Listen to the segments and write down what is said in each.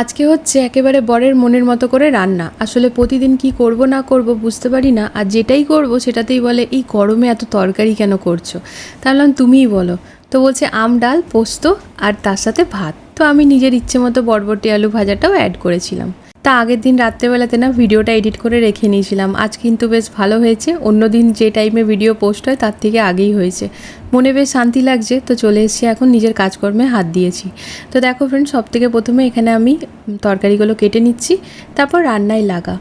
আজকে হচ্ছে একেবারে বরের মনের মতো করে রান্না। আসলে প্রতিদিন কি করব, না করব বুঝতে পারি না। আর যেটাই করব, সেটাতেই বলে, এই গরমে এত তরকারি কেন করছ? তাহলে তুমিই বলো। তো বলছে, আম, ডাল, পোস্ত আর তার সাথে ভাত। তো আমি নিজের ইচ্ছে মতো বরবটি আলু ভাজাটাও অ্যাড করেছিলাম। তা আগের দিন রাত্রেবেলাতে না ভিডিওটা এডিট করে রেখে নিয়েছিলাম। আজ কিন্তু বেশ ভালো হয়েছে। অন্য দিন যে টাইমে ভিডিও পোস্ট হয় তার থেকে আগেই হয়েছে। মনে বেশ শান্তি লাগছে। তো চলে এসেছি এখন নিজের কাজকর্মে হাত দিয়েছি। তো দেখো ফ্রেন্ড সব থেকে প্রথমে এখানে আমি তরকারিগুলো কেটে নিচ্ছি। তারপর রান্নায় লাগা।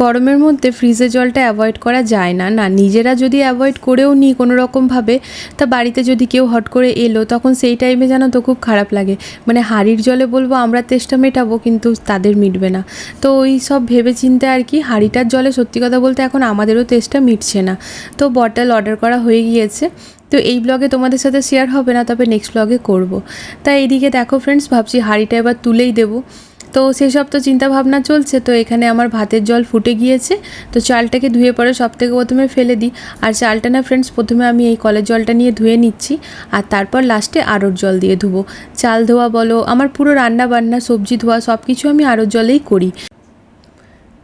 গরমের মধ্যে ফ্রিজের জলটা অ্যাভয়েড করা যায় না। না, নিজেরা যদি অ্যাভয়েড করেও নিই কোনো রকমভাবে তা বাড়িতে যদি কেউ হট করে এলো, তখন সেই টাইমে জানো তো খুব খারাপ লাগে। মানে হাঁড়ির জলে বলব আমরা তেষ্টা মেটাবো, কিন্তু তাদের মিটবে না। তো ওই সব ভেবে চিন্তে আর কি, হাঁড়িটার জলে সত্যি কথা বলতে এখন আমাদেরও তেষ্টা মিটছে না। তো বটল অর্ডার করা হয়ে গিয়েছে। তো এই ব্লগে তোমাদের সাথে শেয়ার হবে না, তবে নেক্সট ব্লগে করব। তাই এদিকে দেখো ফ্রেন্ডস ভাবছি হাঁড়িটা এবার তুলেই দেবো। তো সেসব তো চিন্তা ভাবনা চলছে, তো এখানে আমার ভাতের জল ফুটে গিয়েছে, তো চালটাকে ধুয়ে পরে সব থেকে প্রথমে ফেলে দিই। আর চালটা না ফ্রেন্ডস প্রথমে আমি এই কলের জলটা নিয়ে ধুয়ে নিচ্ছি, আর তারপর লাস্টে আরোর জল দিয়ে ধুবো। চাল ধোয়া বলো, আমার পুরো রান্না বান্না সবজি ধোয়া সব কিছু আমি আরোর জলেই করি।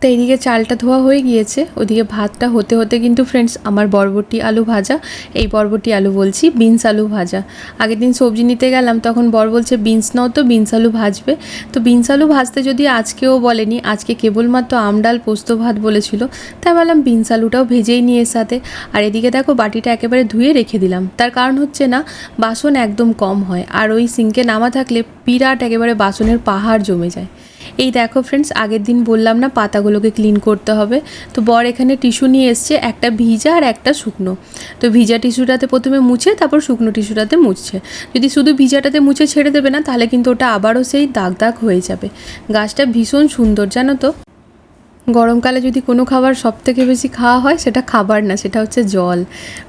তো এইদিকে চালটা ধোয়া হয়ে গিয়েছে। ওদিকে ভাতটা হতে হতে কিন্তু ফ্রেন্ডস আমার বরবটি আলু ভাজা, এই বরবটি আলু বলছি, বিনস আলু ভাজা। আগের দিন সবজি নিতে গেলাম, তখন বর বলছে, বিনস নাও তো, বিনস আলু ভাজবে। তো বিনস আলু ভাজতে যদি আজকেও বলেনি, আজকে কেবলমাত্র আমডাল পোস্ত ভাত বলেছিল, তাই বললাম বিনস আলুটাও ভেজেই নিয়ে সাথে। আর এদিকে দেখো, বাটিটা একেবারে ধুয়ে রেখে দিলাম। তার কারণ হচ্ছে না, বাসন একদম কম হয়, আর ওই সিঙ্কে নামা থাকলে বিরাট একেবারে বাসনের পাহাড় জমে যায়। এই দেখো ফ্রেন্ডস আগের দিন বললাম না পাতাগুলোকে ক্লিন করতে হবে। তো বর এখানে টিস্যু নিয়ে এসছে, একটা ভিজা আর একটা শুকনো। তো ভিজা টিস্যুটাতে প্রথমে মুছে, তারপর শুকনো টিস্যুটাতে মুছছে। যদি শুধু ভিজাটাতে মুছে ছেড়ে দেবে না, তাহলে কিন্তু ওটা আবারও সেই দাগ দাগ হয়ে যাবে। গাছটা ভীষণ সুন্দর, জানো তো? গরমকালে যদি কোনো খাবার সব থেকে বেশি খাওয়া হয়, সেটা খাবার না, সেটা হচ্ছে জল।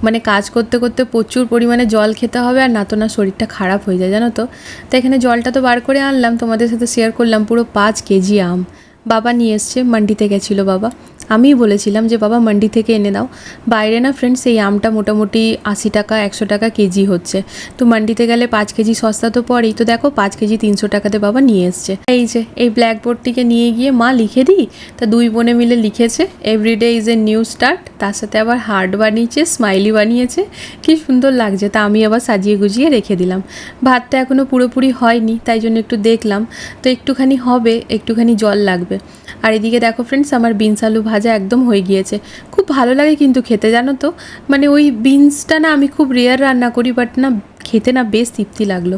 মানে কাজ করতে করতে প্রচুর পরিমাণে জল খেতে হবে আর না তো না শরীরটা খারাপ হয়ে যায়, জানো তো? তো এখানে জলটা তো বার করে আনলাম, তোমাদের সাথে শেয়ার করলাম, পুরো পাঁচ কেজি আম। বাবা নিয়ে এসছে, মান্ডিতে গেছিল বাবা। আমিই বলেছিলাম যে, বাবা, মান্ডি থেকে এনে দাও। বাইরে না ফ্রেন্ডস এই আমটা মোটামুটি আশি টাকা, একশো টাকা কেজি হচ্ছে। তো মান্ডিতে গেলে পাঁচ কেজি সস্তা তো পড়েই। তো দেখো, পাঁচ কেজি তিনশো টাকাতে বাবা নিয়ে এসছে। এই যে, এই ব্ল্যাকবোর্ডটিকে নিয়ে গিয়ে মা লিখে দিই। তা দুই বোনে মিলে লিখেছে everyday is a new start তার সাথে আবার হার্ট বানিয়েছে স্মাইলি বানিয়েছে। কি সুন্দর লাগছে। তা আমি আবার সাজিয়ে গুজিয়ে রেখে দিলাম। ভাতটা এখনও পুরোপুরি হয়নি, তাই জন্য একটু দেখলাম। তো একটুখানি হবে, একটুখানি জল লাগবে। আর এদিকে দেখো ফ্রেন্ডস আমার বিনস আলু একদম হয়ে গিয়েছে। খুব ভালো লাগে কিন্তু খেতে, জানো তো? মানে ওই বিনসটা না আমি খুব রেয়ার রান্না করি বাট না খেতে না বেশ তৃপ্তি লাগল।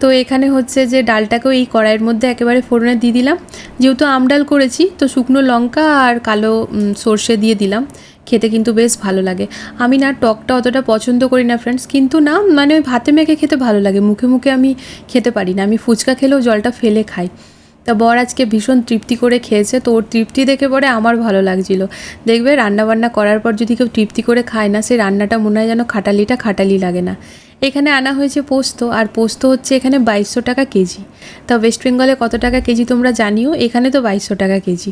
তো এখানে হচ্ছে যে ডালটাকেও এই কড়াইয়ের মধ্যে একেবারে ফোড়নে দিয়ে দিলাম। যেহেতু আমডাল করেছি, তো শুকনো লঙ্কা আর কালো সর্ষে দিয়ে দিলাম। খেতে কিন্তু বেশ ভালো লাগে। আমি না টকটা অতটা পছন্দ করি না ফ্রেন্ডস কিন্তু না মানে ওই ভাতে মেখে খেতে ভালো লাগে। মুখে মুখে আমি খেতে পারি না। আমি ফুচকা খেলেও জলটা ফেলে খাই। তা বর আজকে ভীষণ তৃপ্তি করে খেয়েছে, তো ওর তৃপ্তি দেখে পরে আমার ভালো লাগছিল। দেখবে রান্নাবান্না করার পর যদি কেউ তৃপ্তি করে খায় না, সেই রান্নাটা মনে হয় যেন খাটালিটা খাটালি লাগে না। এখানে আনা হয়েছে পোস্ত, আর পোস্ত হচ্ছে এখানে বাইশশো টাকা কেজি। তা ওয়েস্ট বেঙ্গলে কত টাকা কেজি তোমরা জানিও? এখানে তো বাইশশো টাকা কেজি।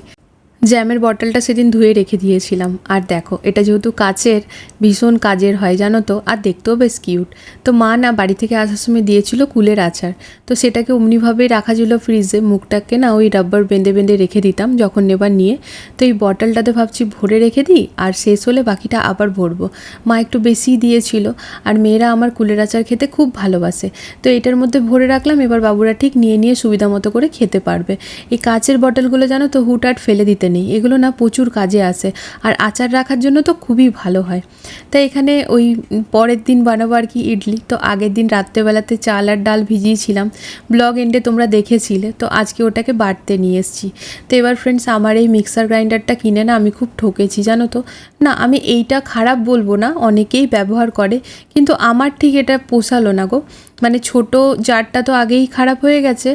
জ্যামের বটলটা সেদিন ধুয়ে রেখে দিয়েছিলাম। আর দেখো, এটা যেহেতু কাচের, ভীষণ কাজের হয়, জানো তো? আর দেখতেও বেশ কিউট। তো মা না বাড়ি থেকে আসার সময় দিয়েছিল কুলের আচার। তো সেটাকে অমনিভাবেই রাখা ছিল ফ্রিজে। মুখটাকে না ওই রাব্বার বেঁধে বেঁধে রেখে দিতাম যখন নেবার নিয়ে। তো এই বটলটাতে ভাবছি ভরে রেখে দিই আর শেষ হলে বাকিটা আবার ভরবো। মা একটু বেশিই দিয়েছিল আর মেয়েরা আমার কুলের আচার খেতে খুব ভালোবাসে। তো এটার মধ্যে ভরে রাখলাম, এবার বাবুরা ঠিক নিয়ে নিয়ে সুবিধা মতো করে খেতে পারবে। এই কাচের বটলগুলো জানো তো হুটহাট ফেলে দিতে নেই। এগুলো না প্রচুর কাজে আসে। আর আচার রাখার জন্য তো খুবই ভালো হয়। তাই এখানে ওই পরের দিন বানাবো আর কি ইডলি। তো আগের দিন রাত্রেবেলাতে চাল আর ডাল ভিজিয়েছিলাম। ব্লগ এন্ডে তোমরা দেখেছিলে। তো আজকে ওটাকে বাড়তে নিয়ে এসেছি। তো এবার ফ্রেন্ডস আমার এই মিক্সার গ্রাইন্ডারটা কিনে না আমি খুব ঠকেছি, জানো তো? না, আমি এইটা খারাপ বলব না, অনেকেই ব্যবহার করে। কিন্তু আমার ঠিক এটা পোষালো না গো। মানে ছোট জারটা তো আগেই খারাপ হয়ে গেছে।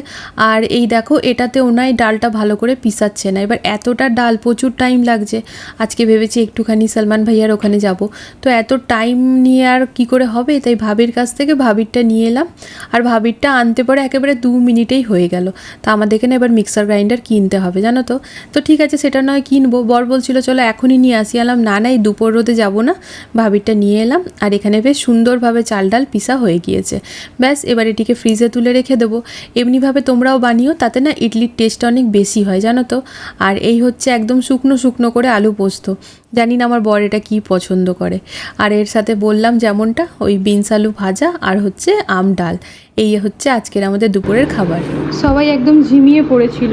আর এই দেখো এটাতে ওনাই ডালটা ভালো করে পিসাচ্ছে না। এবার এতটা ডাল প্রচুর টাইম লাগছে। আজকে ভেবেছি একটুখানি সলমান ভাইয়ার ওখানে যাব। তো এত টাইম নিয়ে আর কি করে হবে? তাই ভাবির কাছ থেকে ভাবিরটা নিয়ে এলাম। আর ভাবিরটা আনতে পরে একেবারে দু মিনিটেই হয়ে গেল। তা আমাদের এখানে এবার মিক্সার গ্রাইন্ডার কিনতে হবে, জানো তো? তো ঠিক আছে, সেটা নয় কিনবো। বর বলছিল, চলো এখনই নিয়ে আসি। এলাম না না, এই দুপুর রোদে যাব না। ভাবিরটা নিয়ে এলাম। আর এখানে বেশ সুন্দরভাবে চাল ডাল পিসা হয়ে গিয়েছে। ব্যাস, এবার এটিকে ফ্রিজে তুলে রেখে দেবো। এমনিভাবে তোমরাও বানিও, তাতে না ইডলির টেস্ট অনেক বেশি হয়, জানো তো? আর এই হচ্ছে একদম শুকনো শুকনো করে আলু পোস্ত। জানি না আমার বর এটা কী পছন্দ করে। আর এর সাথে বললাম যেমনটা, ওই বিনস আলু ভাজা আর হচ্ছে আম ডাল। এই হচ্ছে আজকের আমাদের দুপুরের খাবার। সবাই একদম ঝিমিয়ে পড়েছিল।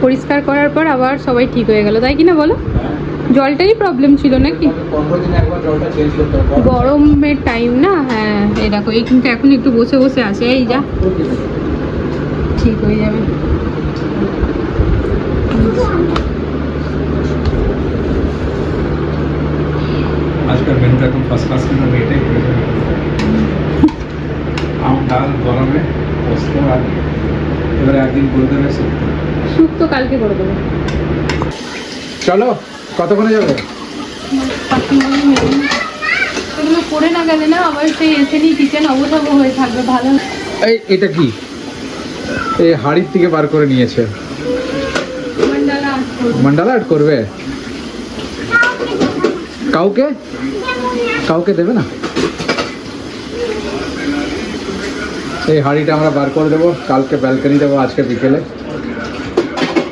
পরিষ্কার করার পর আবার সবাই ঠিক হয়ে গেল, তাই কি না বলো? জলটারই প্রবলেম ছিল নাকি? গরমের টাইম না? হ্যাঁ এই দেখো এই কিন্তু এখন একটু বসে বসে আছে এই যা। ঠিক হয়ে যাবে। আজকাল মেনুটা এখন ফার্স্ট ক্লাস কিন্তু এটাই আম ডাল গরমে পোস্ত আর এবারে একদিন করে দেবে শুক্তো কালকে করে দেবো। চলো। কতক্ষণে যাবে? এগুলো করে না গেলে না আবার সেই কিচেন অবসাব হয়ে থাকবে ভালো এই এটা কি? এই হাড়ির থেকে বার করে নিয়েছে। আর্ট করব। মন্ডালা আর্ট করবে? কাউকে? কাউকে দেবে না? এই হাঁড়িটা আমরা বার করে দেবো কালকে ব্যালকনি দেবো আজকে বিকেলে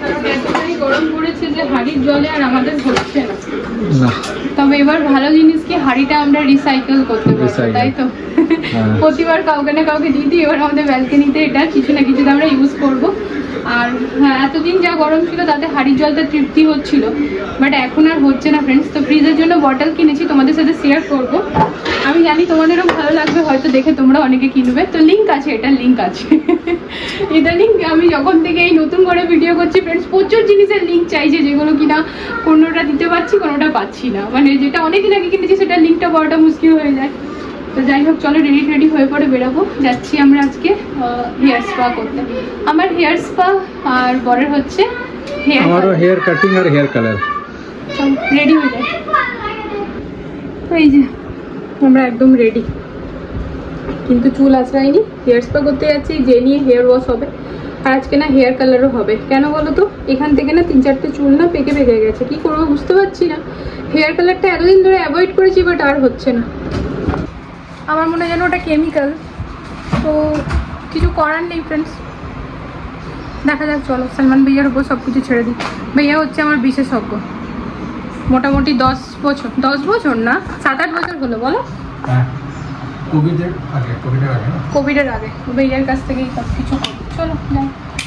কারণ এতটাই গরম হাড়ির জলে আর আমাদের হচ্ছে না। তবে এবার ভালো জিনিস কি হাঁড়িটা আমরা রিসাইকেল করতে পারব তাই তো? হ্যাঁ। প্রতিবার কাউকে না কাউকে দিয়ে দিই এবার আমাদের ব্যালকনিতে এটা কিছু না কিছু আমরা ইউজ করব। আর হ্যাঁ এতদিন যা গরম ছিল তাতে হাড়ির জলটা তৃপ্তি হচ্ছিল। বাট এখন আর হচ্ছে না ফ্রেন্ডস তো ফ্রিজের জন্য বটল কিনেছি, তোমাদের সাথে শেয়ার করব। আমি জানি তোমাদেরও ভালো লাগবে, হয়তো দেখে তোমরা অনেকে কিনবে। তো লিঙ্ক আছে এটার লিঙ্ক আছে। ইদানিং আমি যখন থেকে এই নতুন করে ভিডিও করছি ফ্রেন্ডস প্রচুর জিনিসের লিঙ্ক চাইছে যেগুলো কিনা কোনোটা দিতে পারছি, কোনোটা পাচ্ছি না। মানে যেটা অনেকদিন আগে কিনেছি, সেটা লিঙ্কটা পাওয়াটা মুশকিল হয়ে যায়। তো যাই হোক চলো রেডি রেডি হয়ে পরে বেরাবো। যাচ্ছি আমরা আজকে হেয়ার স্পা করতে। আমার হেয়ার স্পা আর বরের হচ্ছে হেয়ার আমারও হেয়ার কাটিং আর হেয়ার কালার রেডি হয়ে যায় তো এই যে আমরা একদম রেডি কিন্তু চুল আঁচড়াইনি হেয়ার স্পা করতে যাচ্ছি যে নিয়ে হেয়ার ওয়াশ হবে। আর আজকে না হেয়ার কালারও হবে। কেন বলো তো? এখান থেকে না তিন চারটে চুল না পেকে পেকে গেছে। কি করব বুঝতে পারছি না। হেয়ার কালারটা এতদিন ধরে অ্যাভয়েড করেছি বাট আর হচ্ছে না। আমার মনে হয় যেন ওটা কেমিক্যাল তো কিছু করার নেই ফ্রেন্ডস দেখা যাক চলো সালমান ভাইয়ার উপর সব কিছু ছেড়ে দিই। ভাইয়া হচ্ছে আমার বিশেষজ্ঞ। মোটামুটি দশ বছর দশ বছর না? সাত আট বছর হলো বলো। হ্যাঁ। কোভিডের আগে কোভিডের আগে কোভিডের আগে। ভাইয়ার কাছ থেকেই সব কিছু চলো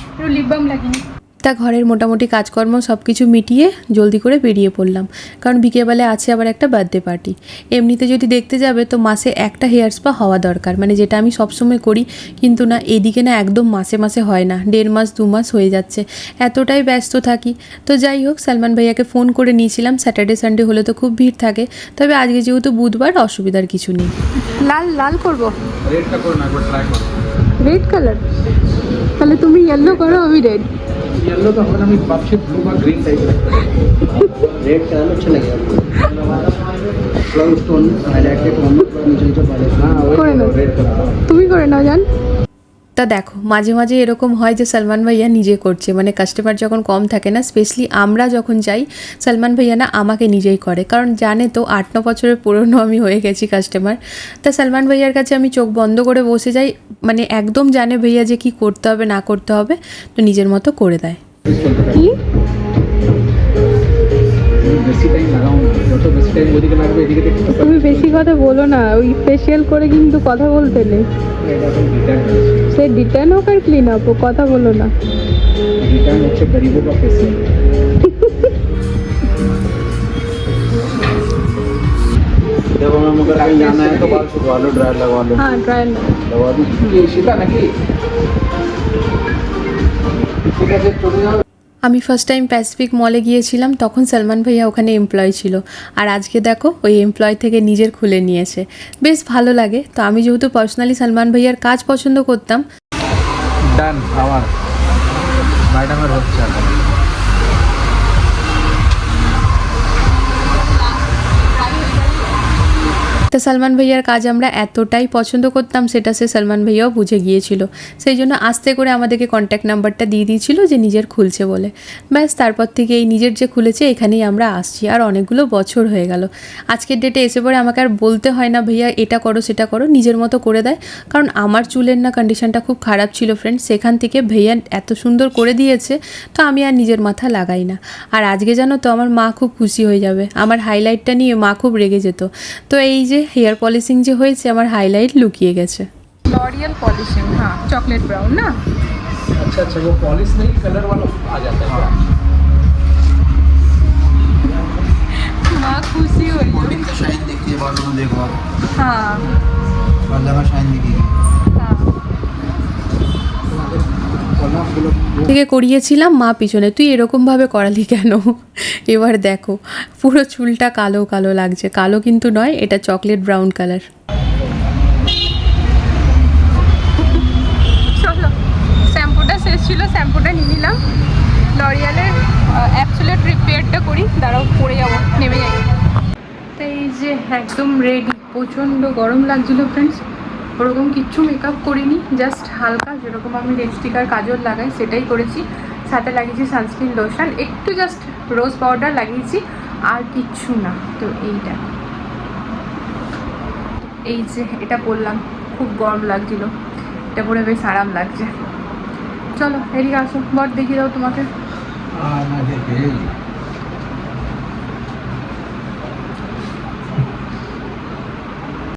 একটু লিপ বাম লাগিনি তা ঘরের মোটামুটি কাজকর্ম সব কিছু মিটিয়ে জলদি করে বেরিয়ে পড়লাম। কারণ বিকেলবেলায় আছে আবার একটা বার্থডে পার্টি এমনিতে যদি দেখতে যাবে তো মাসে একটা হেয়ার স্পা হওয়া দরকার। মানে যেটা আমি সবসময় করি কিন্তু না এদিকে না একদম মাসে মাসে হয় না। দেড় মাস দু মাস হয়ে যাচ্ছে। এতটাই ব্যস্ত থাকি। তো যাই হোক সালমান ভাইয়াকে ফোন করে নিয়েছিলাম। স্যাটারডে সানডে হলে তো খুব ভিড় থাকে। তবে আজকে যেহেতু বুধবার অসুবিধার কিছু নেই। লাল লাল করব। রেডটা করো না একবার ট্রাই করো। রেড কালার তাহলে তুমি ইয়েলো করো আমি রেড येलो तो হবে না আমি ভাবছি ব্লু বা গ্রিন টাইপের रेड कलर अच्छा लगेगा थोड़ा उसको हाईलाइट के टोन में थोड़ा नीचे नीचे पड़े হ্যাঁ ওই করে নাও। রেড কালার তুমি করে নাও জান তা দেখো, মাঝে মাঝে এরকম হয় যে সলমান ভাইয়া নিজে করছে। মানে কাস্টমার যখন কম থাকে না স্পেশালি আমরা যখন যাই, সলমান ভাইয়া না আমাকে নিজেই করে। কারণ জানে তো, আট, ন বছরের পুরনো আমি হয়ে গেছি কাস্টমার তা সলমান ভাইয়ার কাছে আমি চোখ বন্ধ করে বসে যাই মানে একদম জানে ভাইয়া যে কি করতে হবে, না করতে হবে, তো নিজের মতো করে দেয়। কি? বেশি টাইম লাগাও না যত বেশি টাইম ওদিকে লাগবে এদিকে দেখতে পাবে তুমি বেশি কথা বলো না ওই ফেসিয়াল করে কিন্তু কথা বলতে নেই এটা এখন রিটার্ন সে ডিটেন হোক আর ক্লিন আপ কথা বলো না রিটার্ন হচ্ছে গরিবো का फेसियल जब हमें मगर कहीं जाना है तो बाल छुटवा लो ड्रायर लगवा लो হ্যাঁ ট্রায়াল लगवा दो কি সেটা নাকি ঠিক আছে চলে যাও আমি ফার্স্ট টাইম প্যাসিফিক মলে গিয়েছিলাম, তখন সলমান ভাইয়া ওখানে এমপ্লয় ছিল। আর আজকে দেখো, ওই এমপ্লয় থেকে নিজের খুলে নিয়েছে। বেশ ভালো লাগে। তো আমি যেহেতু পার্সোনালি সলমান ভাইয়ার কাজ পছন্দ করতাম। ডান আমার। ম্যাডামের হচ্ছে। তা সালমান ভাইয়ার কাজ আমরা এতটাই পছন্দ করতাম, সেটা সে সালমান ভাইয়াও বুঝে গিয়েছিল। সেই জন্য আস্তে করে আমাদেরকে কন্ট্যাক্ট নাম্বারটা দিয়ে দিয়েছিল যে নিজের খুলছে বলে। ব্যাস, তারপর থেকে এই নিজের যে খুলেছে, এখানেই আমরা আসছি। আর অনেকগুলো বছর হয়ে গেল। আজকের ডেটে এসে পরে আমাকে আর বলতে হয় না, ভাইয়া, এটা করো, সেটা করো, নিজের মতো করে দেয়। কারণ আমার চুলের না কন্ডিশনটা খুব খারাপ ছিল ফ্রেন্ড সেখান থেকে ভাইয়া এত সুন্দর করে দিয়েছে, তো আমি আর নিজের মাথা লাগাই না। আর আজকে জানো তো, আমার মা খুব খুশি হয়ে যাবে। আমার হাইলাইটটা নিয়ে মা খুব রেগে যেত। তো এই যে হেয়ার পলিশিং যে হয়েছে আমার হাইলাইট লুকিয়ে গেছে लॉरियल पॉलिशिंग हाँ चॉकलेट ब्राउन ना अच्छा अच्छा वो पॉलिश नहीं कलर वाला आ जाता है माँ खुशी हो रही है बॉडी का शाइन देखती है बालों में देखो आप हाँ बाल का शाइन दिखेगी हाँ থেকে করিয়েছিলাম মা পিছনে। তুই এরকমভাবে করালি কেন? এবার দেখো পুরো চুলটা কালো কালো লাগছে। কালো কিন্তু নয় এটা চকলেট ব্রাউন কালার। শ্যাম্পুটা শেষ ছিল শ্যাম্পুটা নিয়ে নিলাম। লরিয়ালের অ্যাপসুলেট রিপেয়ারটা করি। দাঁড়াও পড়ে যাব নেমে যাই। তো এই যে একদম রেডি প্রচণ্ড গরম লাগছিল ফ্রেন্ডস ওরকম কিচ্ছু মেকআপ করিনি জাস্ট হালকা যেরকম আমি লিপস্টিক আর কাজল লাগাই সেটাই করেছি। সাথে লাগিয়েছি সানস্ক্রিন লোশন একটু জাস্ট রোজ পাউডার লাগিয়েছি, আর কিচ্ছু না। তো এইটা। এই যে এটা পরলাম, খুব গরম লাগছিল। এটা পরে বেশ আরাম লাগছে। চলো, এদিকে আসো বট দেখি দাও তোমাকে।